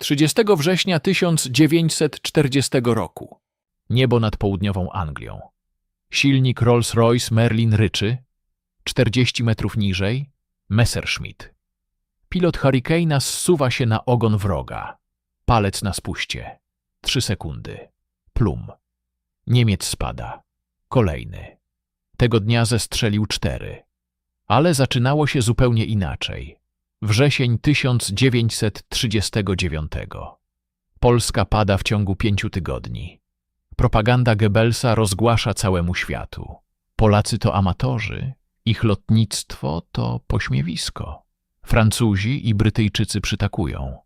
30 września 1940 roku. Niebo nad południową Anglią. Silnik Rolls-Royce Merlin ryczy. 40 metrów niżej Messerschmitt. Pilot Hurricane'a zsuwa się na ogon wroga. Palec na spuście. Trzy sekundy. Plum. Niemiec spada. Kolejny. Tego dnia zestrzelił cztery. Ale zaczynało się zupełnie inaczej. Wrzesień 1939. Polska pada w ciągu pięciu tygodni. Propaganda Goebbelsa rozgłasza całemu światu. Polacy to amatorzy, ich lotnictwo to pośmiewisko. Francuzi i Brytyjczycy przytakują.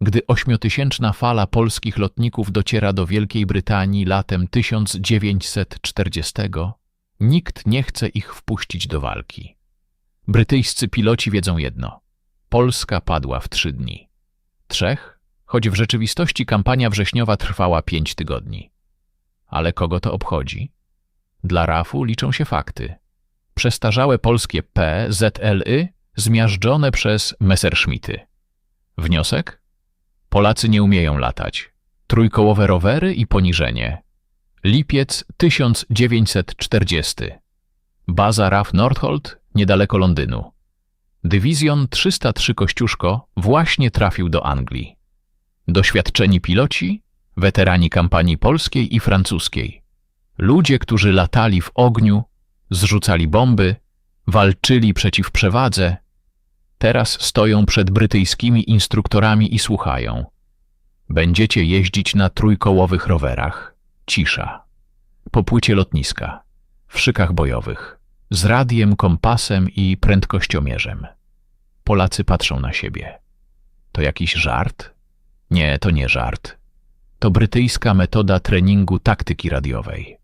Gdy ośmiotysięczna fala polskich lotników dociera do Wielkiej Brytanii latem 1940, nikt nie chce ich wpuścić do walki. Brytyjscy piloci wiedzą jedno. Polska padła w trzy dni. Trzech, choć w rzeczywistości kampania wrześniowa trwała pięć tygodni. Ale kogo to obchodzi? Dla RAF-u liczą się fakty. Przestarzałe polskie P, ZLY zmiażdżone przez Messerschmitty. Wniosek? Polacy nie umieją latać. Trójkołowe rowery i poniżenie. Lipiec 1940. Baza RAF Nordholt, niedaleko Londynu. Dywizjon 303 Kościuszko właśnie trafił do Anglii. Doświadczeni piloci, weterani kampanii polskiej i francuskiej. Ludzie, którzy latali w ogniu, zrzucali bomby, walczyli przeciw przewadze, teraz stoją przed brytyjskimi instruktorami i słuchają. Będziecie jeździć na trójkołowych rowerach. Cisza. Po płycie lotniska. W szykach bojowych. Z radiem, kompasem i prędkościomierzem. Polacy patrzą na siebie. To jakiś żart? Nie, to nie żart. To brytyjska metoda treningu taktyki radiowej.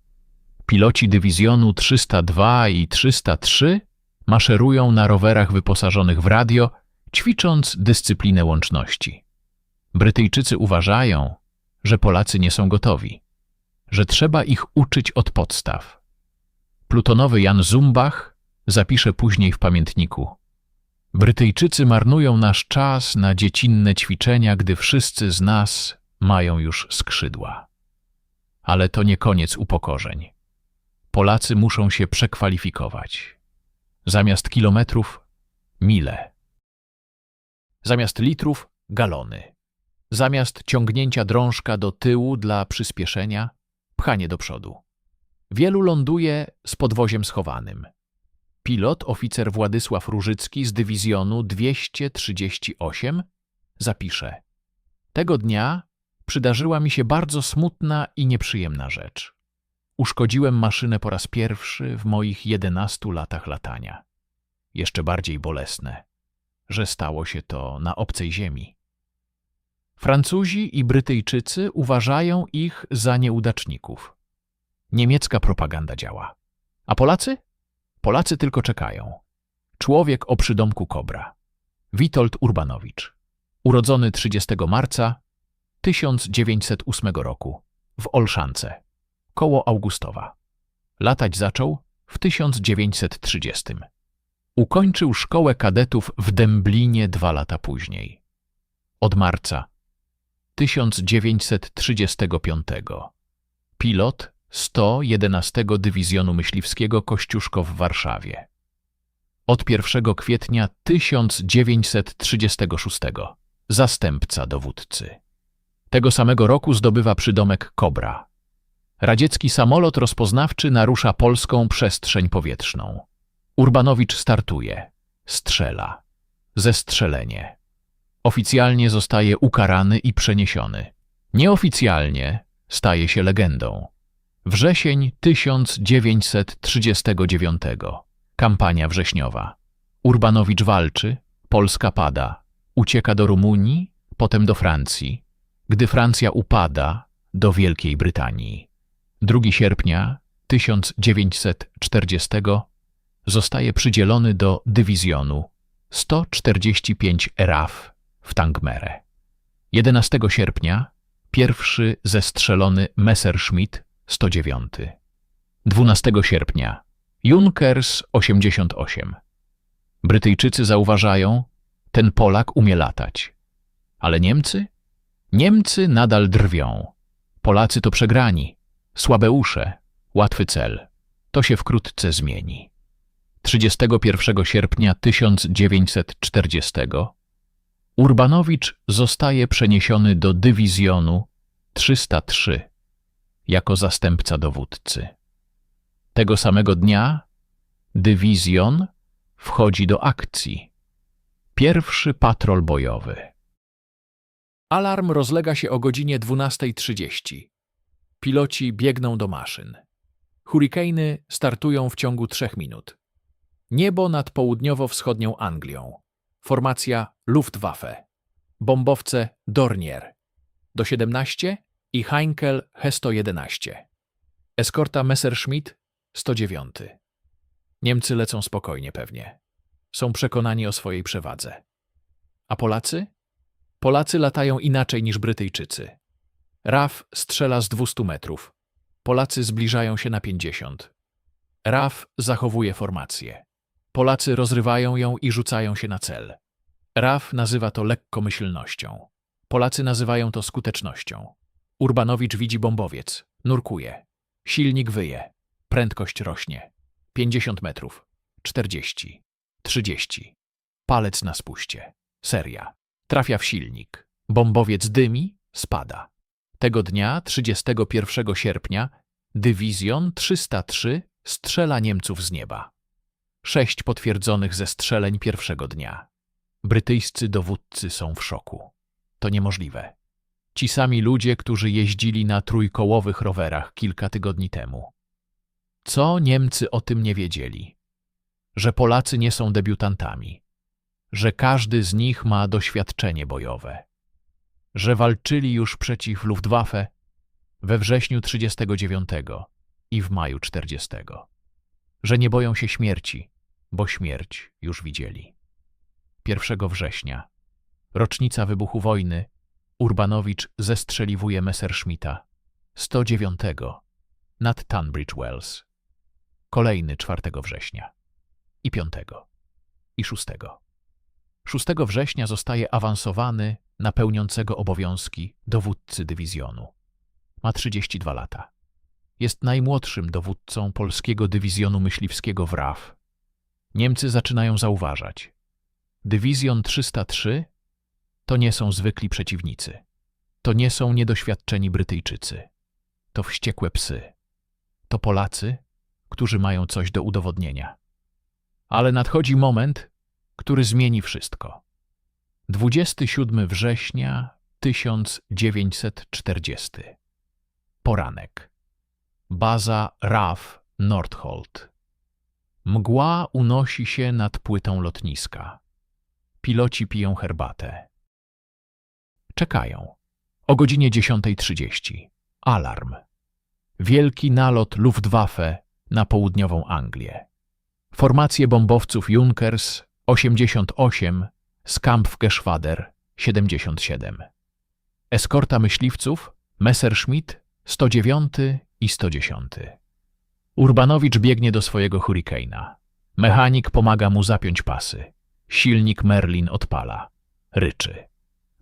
Piloci dywizjonu 302 i 303 maszerują na rowerach wyposażonych w radio, ćwicząc dyscyplinę łączności. Brytyjczycy uważają, że Polacy nie są gotowi, że trzeba ich uczyć od podstaw. Plutonowy Jan Zumbach zapisze później w pamiętniku. Brytyjczycy marnują nasz czas na dziecinne ćwiczenia, gdy wszyscy z nas mają już skrzydła. Ale to nie koniec upokorzeń. Polacy muszą się przekwalifikować. Zamiast kilometrów mile. Zamiast litrów galony. Zamiast ciągnięcia drążka do tyłu dla przyspieszenia, pchanie do przodu. Wielu ląduje z podwoziem schowanym. Pilot, oficer Władysław Różycki z dywizjonu 238 zapisze. Tego dnia przydarzyła mi się bardzo smutna i nieprzyjemna rzecz. Uszkodziłem maszynę po raz pierwszy w moich 11 latach latania. Jeszcze bardziej bolesne, że stało się to na obcej ziemi. Francuzi i Brytyjczycy uważają ich za nieudaczników. Niemiecka propaganda działa. A Polacy? Polacy tylko czekają. Człowiek o przydomku Kobra. Witold Urbanowicz. Urodzony 30 marca 1908 roku w Olszance, koło Augustowa. Latać zaczął w 1930. Ukończył szkołę kadetów w Dęblinie dwa lata później. Od marca 1935 pilot 111 Dywizjonu Myśliwskiego Kościuszko w Warszawie. Od 1 kwietnia 1936 zastępca dowódcy. Tego samego roku zdobywa przydomek Kobra. Radziecki samolot rozpoznawczy narusza polską przestrzeń powietrzną. Urbanowicz startuje, strzela. Zestrzelenie. Oficjalnie zostaje ukarany i przeniesiony. Nieoficjalnie staje się legendą. Wrzesień 1939. Kampania wrześniowa. Urbanowicz walczy, Polska pada, ucieka do Rumunii, potem do Francji. Gdy Francja upada, do Wielkiej Brytanii. 2 sierpnia 1940 zostaje przydzielony do dywizjonu 145 RAF w Tangmere. 11 sierpnia pierwszy zestrzelony Messerschmitt 109. 12 sierpnia Junkers 88. Brytyjczycy zauważają, ten Polak umie latać. Ale Niemcy? Niemcy nadal drwią. Polacy to przegrani. Słabe usze. Łatwy cel. To się wkrótce zmieni. 31 sierpnia 1940 Urbanowicz zostaje przeniesiony do dywizjonu 303 jako zastępca dowódcy. Tego samego dnia dywizjon wchodzi do akcji. Pierwszy patrol bojowy. Alarm rozlega się o godzinie 12.30. Piloci biegną do maszyn. Hurikejny startują w ciągu trzech minut. Niebo nad południowo-wschodnią Anglią. Formacja Luftwaffe. Bombowce Dornier. Do 17 i Heinkel He-111. Eskorta Messerschmitt 109. Niemcy lecą spokojnie pewnie. Są przekonani o swojej przewadze. A Polacy? Polacy latają inaczej niż Brytyjczycy. RAF strzela z 200 metrów. Polacy zbliżają się na 50. RAF zachowuje formację. Polacy rozrywają ją i rzucają się na cel. RAF nazywa to lekkomyślnością. Polacy nazywają to skutecznością. Urbanowicz widzi bombowiec. Nurkuje. Silnik wyje. Prędkość rośnie. 50 metrów. 40. 30. Palec na spuście. Seria. Trafia w silnik. Bombowiec dymi, spada. Tego dnia, 31 sierpnia, dywizjon 303 strzela Niemców z nieba. Sześć potwierdzonych zestrzeleń pierwszego dnia. Brytyjscy dowódcy są w szoku. To niemożliwe. Ci sami ludzie, którzy jeździli na trójkołowych rowerach kilka tygodni temu. Co Niemcy o tym nie wiedzieli? Że Polacy nie są debiutantami, że każdy z nich ma doświadczenie bojowe, że walczyli już przeciw Luftwaffe we wrześniu 39 i w maju 40, że nie boją się śmierci, bo śmierć już widzieli. 1 września, rocznica wybuchu wojny, Urbanowicz zestrzeliwuje Messerschmitta 109 nad Tunbridge Wells. Kolejny 4 września i 5 i 6. 6 września zostaje awansowany na pełniącego obowiązki dowódcy dywizjonu. Ma 32 lata. Jest najmłodszym dowódcą polskiego dywizjonu myśliwskiego w RAF. Niemcy zaczynają zauważać. Dywizjon 303 to nie są zwykli przeciwnicy. To nie są niedoświadczeni Brytyjczycy. To wściekłe psy. To Polacy, którzy mają coś do udowodnienia. Ale nadchodzi moment, który zmieni wszystko. 27 września 1940. Poranek. Baza RAF Nordholt. Mgła unosi się nad płytą lotniska. Piloci piją herbatę. Czekają. O godzinie 10.30. Alarm. Wielki nalot Luftwaffe na południową Anglię. Formacje bombowców Junkers 88, Skampfgeschwader 77. Eskorta myśliwców Messerschmitt 109 i 110. Urbanowicz biegnie do swojego hurrikane'a. Mechanik pomaga mu zapiąć pasy. Silnik Merlin odpala. Ryczy.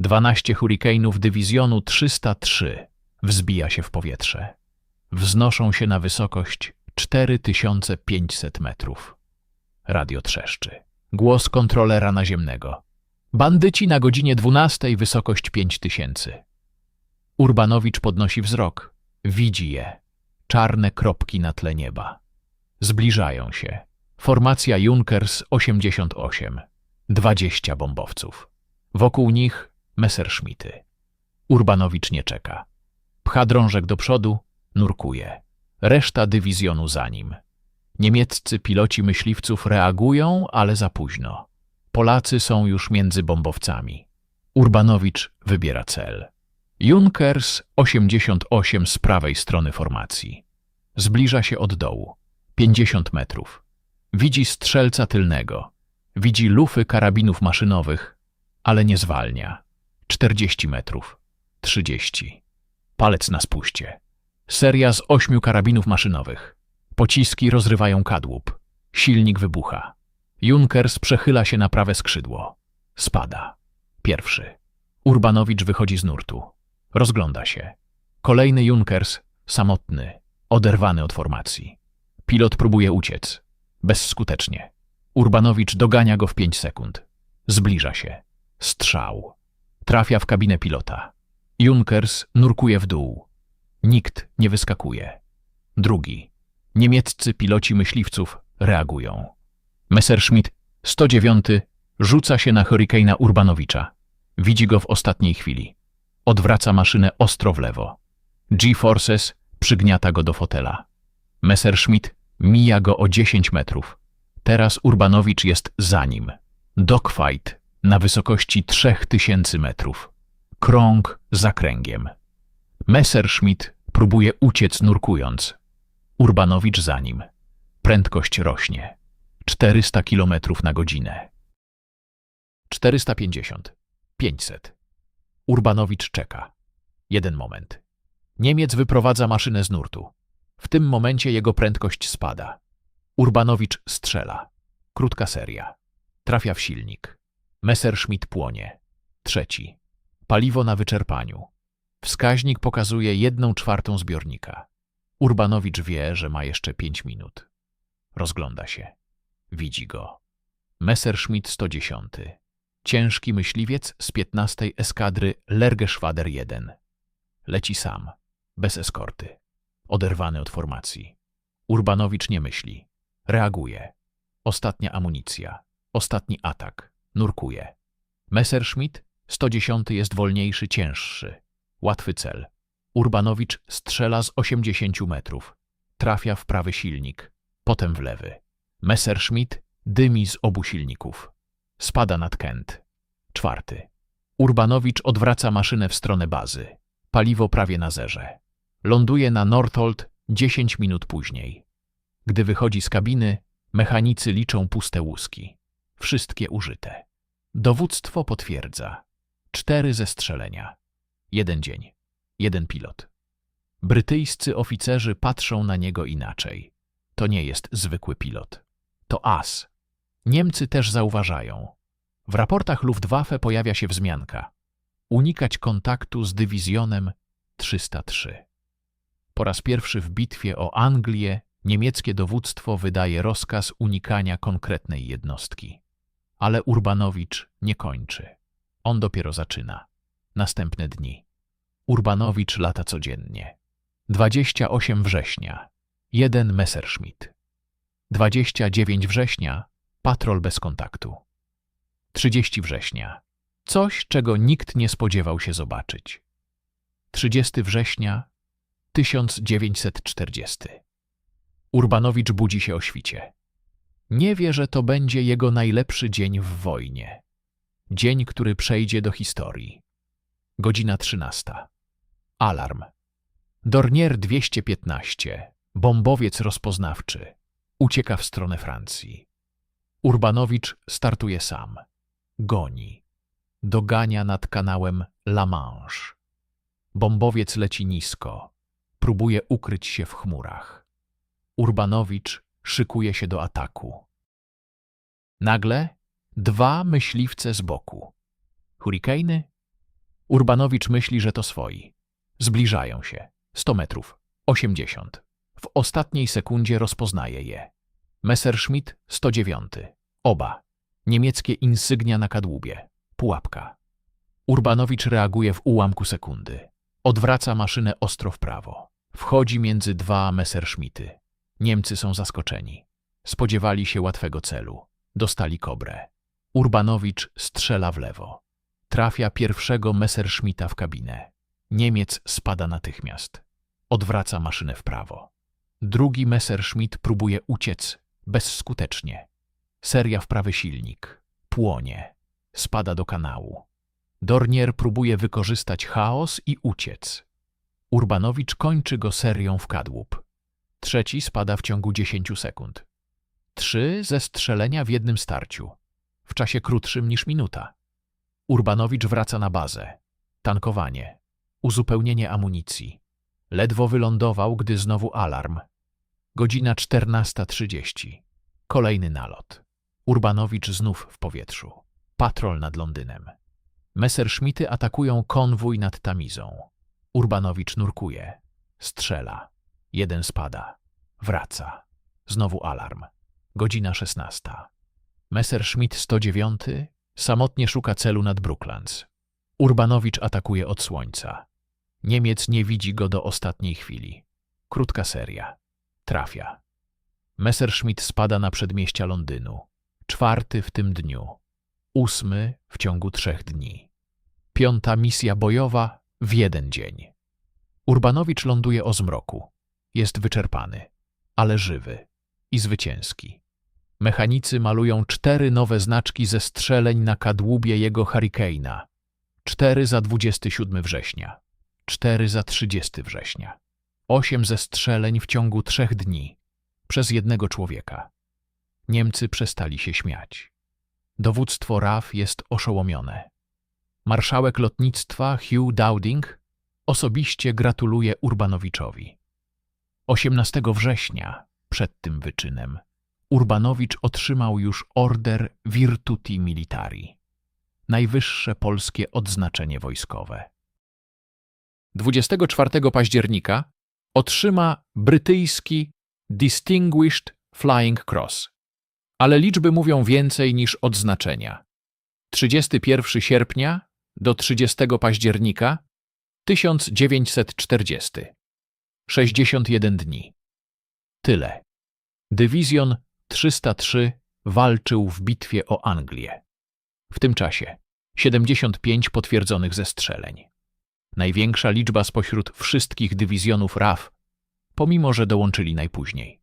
12 hurrikanów dywizjonu 303 wzbija się w powietrze. Wznoszą się na wysokość 4500 metrów. Radio trzeszczy. Głos kontrolera naziemnego. Bandyci na godzinie 12 wysokość 5000. Urbanowicz podnosi wzrok. Widzi je. Czarne kropki na tle nieba. Zbliżają się. Formacja Junkers 88. 20 bombowców. Wokół nich Messerschmitty. Urbanowicz nie czeka. Pcha drążek do przodu, nurkuje. Reszta dywizjonu za nim. Niemieccy piloci myśliwców reagują, ale za późno. Polacy są już między bombowcami. Urbanowicz wybiera cel. Junkers 88 z prawej strony formacji. Zbliża się od dołu. 50 metrów. Widzi strzelca tylnego. Widzi lufy karabinów maszynowych, ale nie zwalnia. 40 metrów. 30. Palec na spuście. Seria z ośmiu karabinów maszynowych. Pociski rozrywają kadłub. Silnik wybucha. Junkers przechyla się na prawe skrzydło. Spada. Pierwszy. Urbanowicz wychodzi z nurtu. Rozgląda się. Kolejny Junkers, samotny, oderwany od formacji. Pilot próbuje uciec. Bezskutecznie. Urbanowicz dogania go w pięć sekund. Zbliża się. Strzał. Trafia w kabinę pilota. Junkers nurkuje w dół. Nikt nie wyskakuje. Drugi. Niemieccy piloci myśliwców reagują. Messerschmitt 109 rzuca się na Hurrikane'a Urbanowicza. Widzi go w ostatniej chwili. Odwraca maszynę ostro w lewo. G-Forces przygniata go do fotela. Messerschmitt mija go o 10 metrów. Teraz Urbanowicz jest za nim. Dogfight na wysokości 3000 metrów. Krąg za kręgiem. Messerschmitt próbuje uciec nurkując. Urbanowicz za nim. Prędkość rośnie. 400 km na godzinę. 450. 500. Urbanowicz czeka. Jeden moment. Niemiec wyprowadza maszynę z nurtu. W tym momencie jego prędkość spada. Urbanowicz strzela. Krótka seria. Trafia w silnik. Messerschmitt płonie. Trzeci. Paliwo na wyczerpaniu. Wskaźnik pokazuje jedną czwartą zbiornika. Urbanowicz wie, że ma jeszcze pięć minut. Rozgląda się. Widzi go. Messerschmitt 110. Ciężki myśliwiec z 15 eskadry Lergeschwader 1. Leci sam, bez eskorty. Oderwany od formacji. Urbanowicz nie myśli. Reaguje. Ostatnia amunicja. Ostatni atak. Nurkuje. Messerschmitt 110 jest wolniejszy, cięższy. Łatwy cel. Urbanowicz strzela z 80 metrów. Trafia w prawy silnik, potem w lewy. Messerschmitt dymi z obu silników. Spada nad Kent. Czwarty. Urbanowicz odwraca maszynę w stronę bazy. Paliwo prawie na zerze. Ląduje na Northolt 10 minut później. Gdy wychodzi z kabiny, mechanicy liczą puste łuski. Wszystkie użyte. Dowództwo potwierdza. Cztery zestrzelenia. Jeden dzień. Jeden pilot. Brytyjscy oficerzy patrzą na niego inaczej. To nie jest zwykły pilot. To as. Niemcy też zauważają. W raportach Luftwaffe pojawia się wzmianka. Unikać kontaktu z dywizjonem 303. Po raz pierwszy w bitwie o Anglię niemieckie dowództwo wydaje rozkaz unikania konkretnej jednostki. Ale Urbanowicz nie kończy. On dopiero zaczyna. Następne dni. Urbanowicz lata codziennie. 28 września. Jeden Messerschmitt. 29 września. Patrol bez kontaktu. 30 września. Coś, czego nikt nie spodziewał się zobaczyć. 30 września 1940. Urbanowicz budzi się o świcie. Nie wie, że to będzie jego najlepszy dzień w wojnie. Dzień, który przejdzie do historii. Godzina 13. Alarm. Dornier 215, bombowiec rozpoznawczy, ucieka w stronę Francji. Urbanowicz startuje sam. Goni. Dogania nad kanałem La Manche. Bombowiec leci nisko. Próbuje ukryć się w chmurach. Urbanowicz szykuje się do ataku. Nagle dwa myśliwce z boku. Hurikejny? Urbanowicz myśli, że to swoi. Zbliżają się. 100 metrów. 80. W ostatniej sekundzie rozpoznaje je. Messerschmitt 109. Oba. Niemieckie insygnia na kadłubie. Pułapka. Urbanowicz reaguje w ułamku sekundy. Odwraca maszynę ostro w prawo. Wchodzi między dwa Messerschmitty. Niemcy są zaskoczeni. Spodziewali się łatwego celu. Dostali kobrę. Urbanowicz strzela w lewo. Trafia pierwszego Messerschmitta w kabinę. Niemiec spada natychmiast. Odwraca maszynę w prawo. Drugi Messerschmitt próbuje uciec, bezskutecznie. Seria w prawy silnik. Płonie. Spada do kanału. Dornier próbuje wykorzystać chaos i uciec. Urbanowicz kończy go serią w kadłub. Trzeci spada w ciągu 10 sekund. Trzy zestrzelenia w jednym starciu. W czasie krótszym niż minuta. Urbanowicz wraca na bazę. Tankowanie. Uzupełnienie amunicji. Ledwo wylądował, gdy znowu alarm. Godzina 14.30. Kolejny nalot. Urbanowicz znów w powietrzu. Patrol nad Londynem. Messerschmitty atakują konwój nad Tamizą. Urbanowicz nurkuje. Strzela. Jeden spada. Wraca. Znowu alarm. Godzina 16. Messerschmitt 109 samotnie szuka celu nad Brooklands. Urbanowicz atakuje od słońca. Niemiec nie widzi go do ostatniej chwili. Krótka seria. Trafia. Messerschmitt spada na przedmieścia Londynu. Czwarty w tym dniu. Ósmy w ciągu trzech dni. Piąta misja bojowa w jeden dzień. Urbanowicz ląduje o zmroku. Jest wyczerpany, ale żywy i zwycięski. Mechanicy malują cztery nowe znaczki ze strzeleń na kadłubie jego Hurricane'a. Cztery za 27 września, cztery za 30 września. Osiem zestrzeleń w ciągu trzech dni przez jednego człowieka. Niemcy przestali się śmiać. Dowództwo RAF jest oszołomione. Marszałek lotnictwa Hugh Dowding osobiście gratuluje Urbanowiczowi. 18 września, przed tym wyczynem, Urbanowicz otrzymał już order Virtuti Militari, najwyższe polskie odznaczenie wojskowe. 24 października otrzyma brytyjski Distinguished Flying Cross, ale liczby mówią więcej niż odznaczenia. 31 sierpnia do 30 października 1940. 61 dni. Tyle. Dywizjon 303 walczył w bitwie o Anglię. W tym czasie 75 potwierdzonych zestrzeleń. Największa liczba spośród wszystkich dywizjonów RAF, pomimo że dołączyli najpóźniej.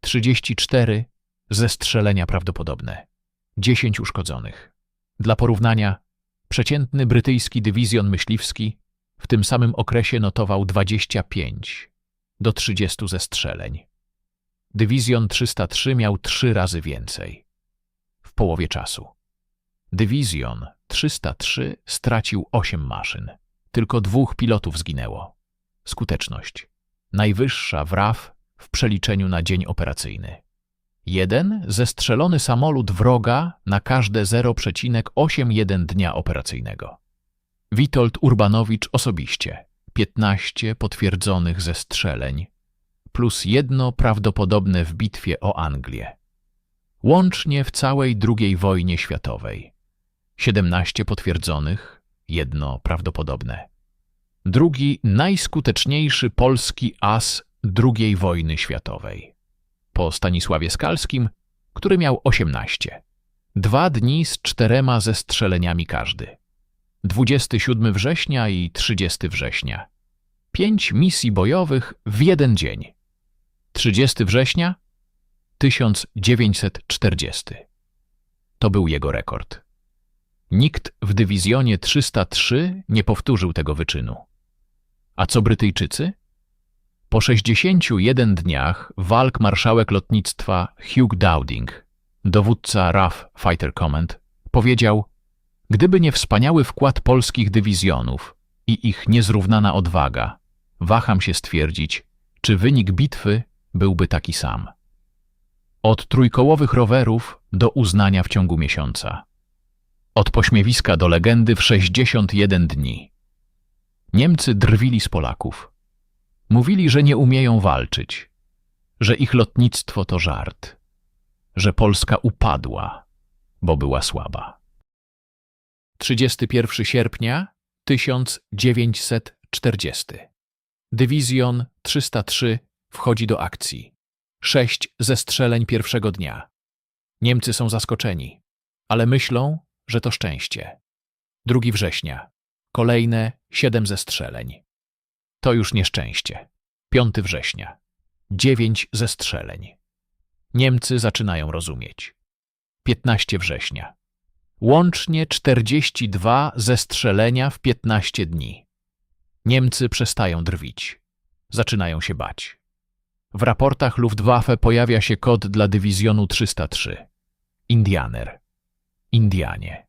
34 zestrzelenia prawdopodobne, 10 uszkodzonych. Dla porównania, przeciętny brytyjski dywizjon myśliwski w tym samym okresie notował 25 do 30 zestrzeleń. Dywizjon 303 miał trzy razy więcej. W połowie czasu. Dywizjon 303 stracił 8 maszyn. Tylko dwóch pilotów zginęło. Skuteczność. Najwyższa w RAF w przeliczeniu na dzień operacyjny. Jeden zestrzelony samolot wroga na każde 0,81 dnia operacyjnego. Witold Urbanowicz osobiście. 15 potwierdzonych zestrzeleń, plus jedno prawdopodobne w bitwie o Anglię. Łącznie w całej II wojnie światowej. 17 potwierdzonych, jedno prawdopodobne. Drugi najskuteczniejszy polski as II wojny światowej. Po Stanisławie Skalskim, który miał 18. Dwa dni z czterema zestrzeleniami każdy. 27 września i 30 września. Pięć misji bojowych w jeden dzień. 30 września 1940. To był jego rekord. Nikt w dywizjonie 303 nie powtórzył tego wyczynu. A co Brytyjczycy? Po 61 dniach walk marszałek lotnictwa Hugh Dowding, dowódca RAF Fighter Command, powiedział Gdyby nie wspaniały wkład polskich dywizjonów i ich niezrównana odwaga, waham się stwierdzić, czy wynik bitwy byłby taki sam. Od trójkołowych rowerów do uznania w ciągu miesiąca. Od pośmiewiska do legendy w 61 dni. Niemcy drwili z Polaków. Mówili, że nie umieją walczyć, że ich lotnictwo to żart, że Polska upadła, bo była słaba. 31 sierpnia 1940. Dywizjon 303 wchodzi do akcji. Sześć zestrzeleń pierwszego dnia. Niemcy są zaskoczeni, ale myślą, że to szczęście. 2 września. Kolejne siedem zestrzeleń. To już nieszczęście. 5 września. Dziewięć zestrzeleń. Niemcy zaczynają rozumieć. 15 września. Łącznie 42 zestrzelenia w 15 dni. Niemcy przestają drwić. Zaczynają się bać. W raportach Luftwaffe pojawia się kod dla dywizjonu 303. Indianer. Indianie.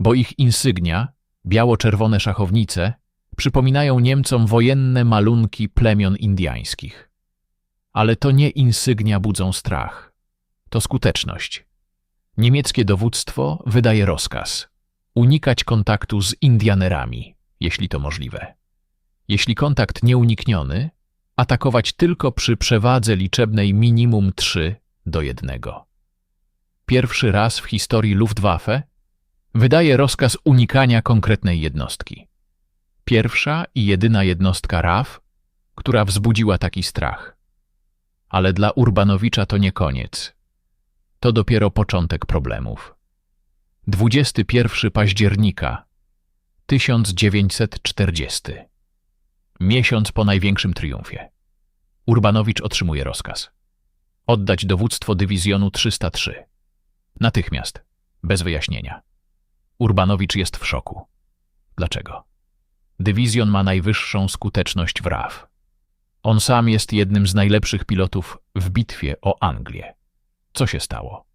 Bo ich insygnia, biało-czerwone szachownice, przypominają Niemcom wojenne malunki plemion indiańskich. Ale to nie insygnia budzą strach. To skuteczność. Niemieckie dowództwo wydaje rozkaz unikać kontaktu z Indianerami, jeśli to możliwe. Jeśli kontakt nieunikniony, atakować tylko przy przewadze liczebnej minimum 3 do 1. Pierwszy raz w historii Luftwaffe wydaje rozkaz unikania konkretnej jednostki. Pierwsza i jedyna jednostka RAF, która wzbudziła taki strach. Ale dla Urbanowicza to nie koniec. To dopiero początek problemów. 21 października 1940. Miesiąc po największym triumfie. Urbanowicz otrzymuje rozkaz. Oddać dowództwo dywizjonu 303. Natychmiast, bez wyjaśnienia. Urbanowicz jest w szoku. Dlaczego? Dywizjon ma najwyższą skuteczność w RAF. On sam jest jednym z najlepszych pilotów w bitwie o Anglię. Co się stało?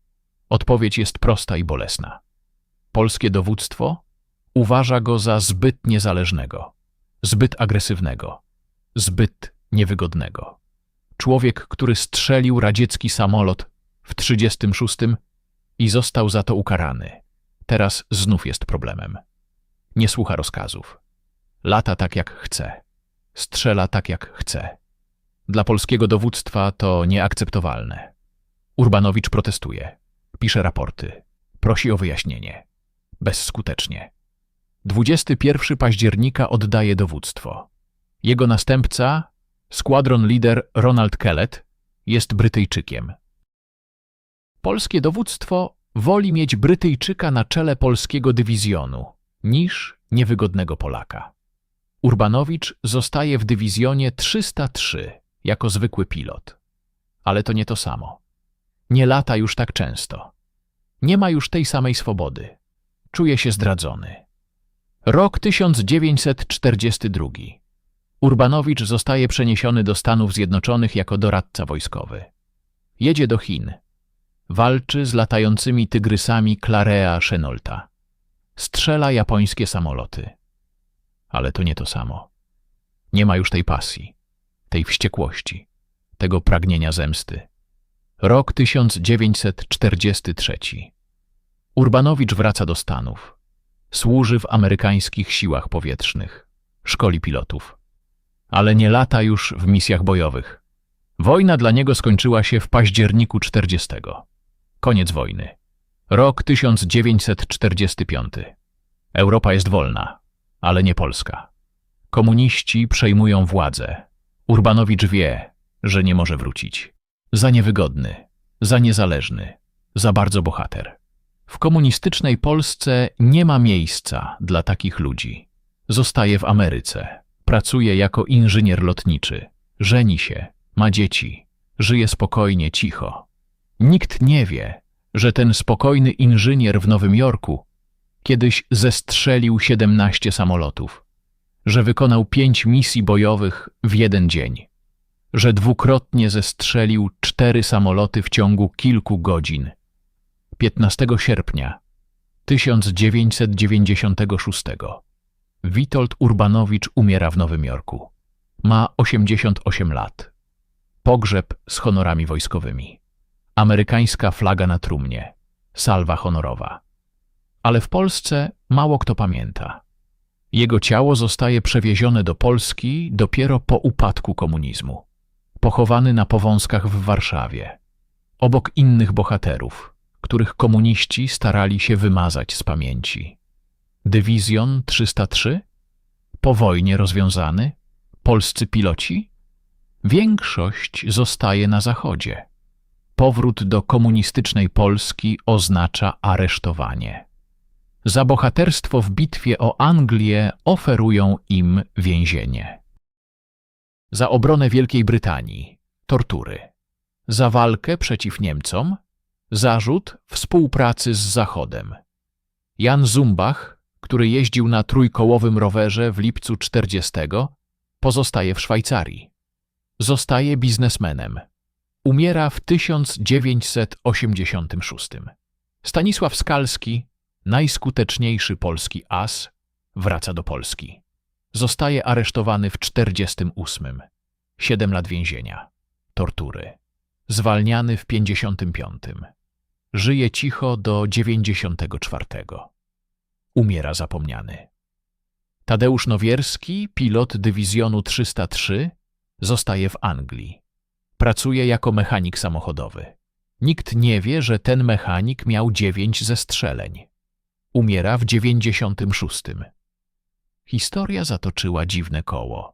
Odpowiedź jest prosta i bolesna. Polskie dowództwo uważa go za zbyt niezależnego, zbyt agresywnego, zbyt niewygodnego. Człowiek, który strzelił radziecki samolot w 36 i został za to ukarany. Teraz znów jest problemem. Nie słucha rozkazów. Lata tak jak chce. Strzela tak jak chce. Dla polskiego dowództwa to nieakceptowalne. Urbanowicz protestuje. Pisze raporty. Prosi o wyjaśnienie. Bezskutecznie. 21 października oddaje dowództwo. Jego następca, składron lider Ronald Kellett, jest Brytyjczykiem. Polskie dowództwo woli mieć Brytyjczyka na czele polskiego dywizjonu niż niewygodnego Polaka. Urbanowicz zostaje w dywizjonie 303 jako zwykły pilot. Ale to nie to samo. Nie lata już tak często. Nie ma już tej samej swobody. Czuje się zdradzony. Rok 1942. Urbanowicz zostaje przeniesiony do Stanów Zjednoczonych jako doradca wojskowy. Jedzie do Chin. Walczy z latającymi tygrysami Clarea Chenolta. Strzela japońskie samoloty. Ale to nie to samo. Nie ma już tej pasji, tej wściekłości, tego pragnienia zemsty. Rok 1943. Urbanowicz wraca do Stanów. Służy w amerykańskich siłach powietrznych. Szkoli pilotów. Ale nie lata już w misjach bojowych. Wojna dla niego skończyła się w październiku 40. Koniec wojny. Rok 1945. Europa jest wolna, ale nie Polska. Komuniści przejmują władzę. Urbanowicz wie, że nie może wrócić. Za niewygodny, za niezależny, za bardzo bohater. W komunistycznej Polsce nie ma miejsca dla takich ludzi. Zostaje w Ameryce, pracuje jako inżynier lotniczy, żeni się, ma dzieci, żyje spokojnie, cicho. Nikt nie wie, że ten spokojny inżynier w Nowym Jorku kiedyś zestrzelił 17 samolotów, że wykonał pięć misji bojowych w jeden dzień, że dwukrotnie zestrzelił cztery samoloty w ciągu kilku godzin. 15 sierpnia 1996 Witold Urbanowicz umiera w Nowym Jorku. Ma 88 lat. Pogrzeb z honorami wojskowymi. Amerykańska flaga na trumnie. Salwa honorowa. Ale w Polsce mało kto pamięta. Jego ciało zostaje przewiezione do Polski dopiero po upadku komunizmu. Pochowany na Powązkach w Warszawie. Obok innych bohaterów, których komuniści starali się wymazać z pamięci. Dywizjon 303? Po wojnie rozwiązany? Polscy piloci? Większość zostaje na zachodzie. Powrót do komunistycznej Polski oznacza aresztowanie. Za bohaterstwo w bitwie o Anglię oferują im więzienie. Za obronę Wielkiej Brytanii tortury. Za walkę przeciw Niemcom zarzut współpracy z Zachodem. Jan Zumbach, który jeździł na trójkołowym rowerze w lipcu 40, pozostaje w Szwajcarii. Zostaje biznesmenem. Umiera w 1986. Stanisław Skalski, najskuteczniejszy polski as, wraca do Polski. Zostaje aresztowany w 48. Siedem lat więzienia. Tortury. Zwalniany w 55. Żyje cicho do 94. Umiera zapomniany. Tadeusz Nowierski, pilot dywizjonu 303, zostaje w Anglii. Pracuje jako mechanik samochodowy. Nikt nie wie, że ten mechanik miał dziewięć zestrzeleń. Umiera w 96. Historia zatoczyła dziwne koło.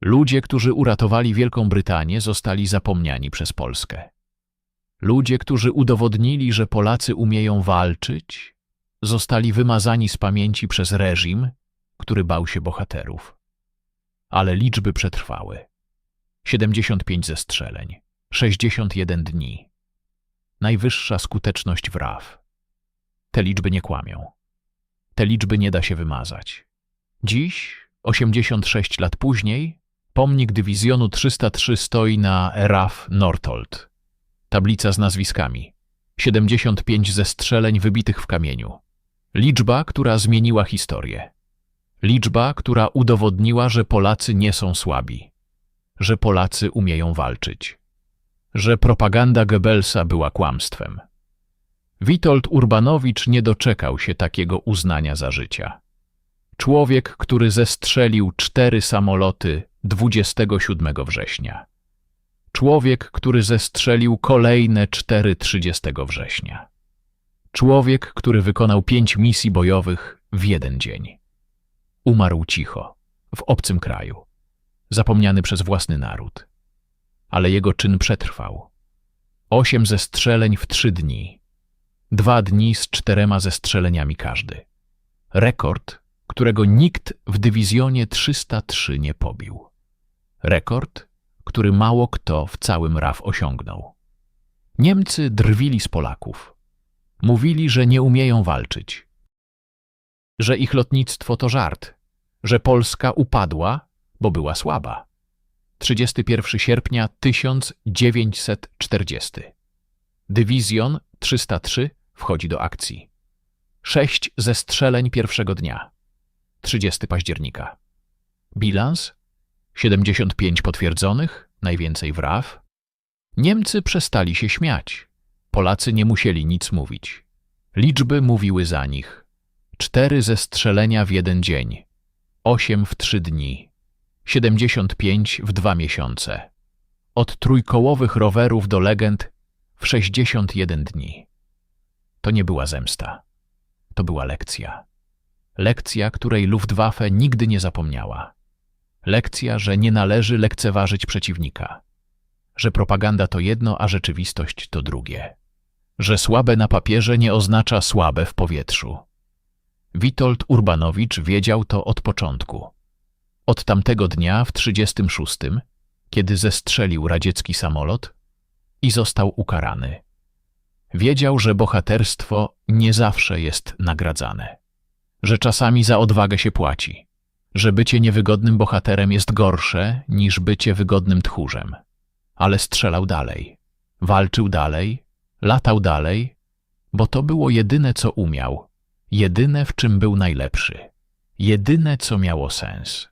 Ludzie, którzy uratowali Wielką Brytanię, zostali zapomniani przez Polskę. Ludzie, którzy udowodnili, że Polacy umieją walczyć, zostali wymazani z pamięci przez reżim, który bał się bohaterów. Ale liczby przetrwały. 75 zestrzeleń, 61 dni. Najwyższa skuteczność w RAF. Te liczby nie kłamią. Te liczby nie da się wymazać. Dziś, 86 lat później, pomnik dywizjonu 303 stoi na RAF Northolt. Tablica z nazwiskami. 75 zestrzeleń wybitych w kamieniu. Liczba, która zmieniła historię. Liczba, która udowodniła, że Polacy nie są słabi. Że Polacy umieją walczyć. Że propaganda Goebbelsa była kłamstwem. Witold Urbanowicz nie doczekał się takiego uznania za życia. Człowiek, który zestrzelił cztery samoloty 27 września. Człowiek, który zestrzelił kolejne cztery 30 września. Człowiek, który wykonał pięć misji bojowych w jeden dzień. Umarł cicho, w obcym kraju, zapomniany przez własny naród. Ale jego czyn przetrwał. Osiem zestrzeleń w trzy dni. Dwa dni z czterema zestrzeleniami każdy. Rekord, którego nikt w dywizjonie 303 nie pobił. Rekord, który mało kto w całym RAF osiągnął. Niemcy drwili z Polaków. Mówili, że nie umieją walczyć. Że ich lotnictwo to żart. Że Polska upadła, bo była słaba. 31 sierpnia 1940. Dywizjon 303 wchodzi do akcji. Sześć zestrzeleń pierwszego dnia. 30 października. Bilans 75 potwierdzonych, najwięcej w RAF. Niemcy przestali się śmiać. Polacy nie musieli nic mówić. Liczby mówiły za nich. Cztery zestrzelenia w jeden dzień, osiem w trzy dni, 75 w dwa miesiące. Od trójkołowych rowerów do legend w 61 dni. To nie była zemsta. To była lekcja. Lekcja, której Luftwaffe nigdy nie zapomniała. Lekcja, że nie należy lekceważyć przeciwnika. Że propaganda to jedno, a rzeczywistość to drugie. Że słabe na papierze nie oznacza słabe w powietrzu. Witold Urbanowicz wiedział to od początku. Od tamtego dnia w 36, kiedy zestrzelił radziecki samolot i został ukarany. Wiedział, że bohaterstwo nie zawsze jest nagradzane, że czasami za odwagę się płaci, że bycie niewygodnym bohaterem jest gorsze niż bycie wygodnym tchórzem. Ale strzelał dalej, walczył dalej, latał dalej, bo to było jedyne, co umiał, jedyne, w czym był najlepszy, jedyne, co miało sens.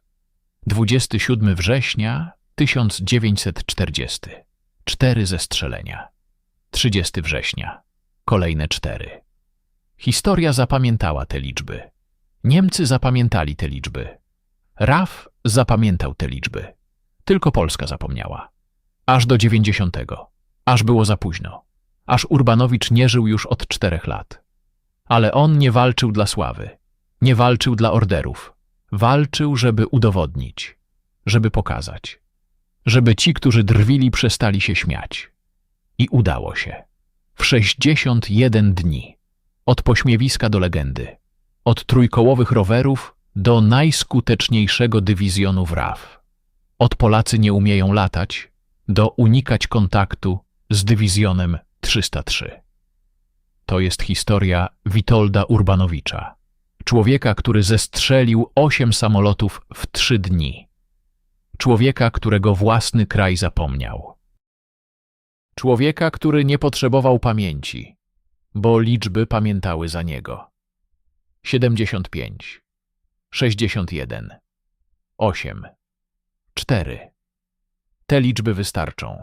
27 września 1940. Cztery zestrzelenia. 30 września. Kolejne cztery. Historia zapamiętała te liczby. Niemcy zapamiętali te liczby. RAF zapamiętał te liczby. Tylko Polska zapomniała. Aż do dziewięćdziesiątego. Aż było za późno. Aż Urbanowicz nie żył już od czterech lat. Ale on nie walczył dla sławy. Nie walczył dla orderów. Walczył, żeby udowodnić. Żeby pokazać. Żeby ci, którzy drwili, przestali się śmiać. I udało się. W 61 dni. Od pośmiewiska do legendy. Od trójkołowych rowerów do najskuteczniejszego dywizjonu w RAF. Od Polacy nie umieją latać do unikać kontaktu z dywizjonem 303. To jest historia Witolda Urbanowicza, człowieka, który zestrzelił osiem samolotów w trzy dni. Człowieka, którego własny kraj zapomniał. Człowieka, który nie potrzebował pamięci, bo liczby pamiętały za niego. 75, 61, 8, 4. Te liczby wystarczą.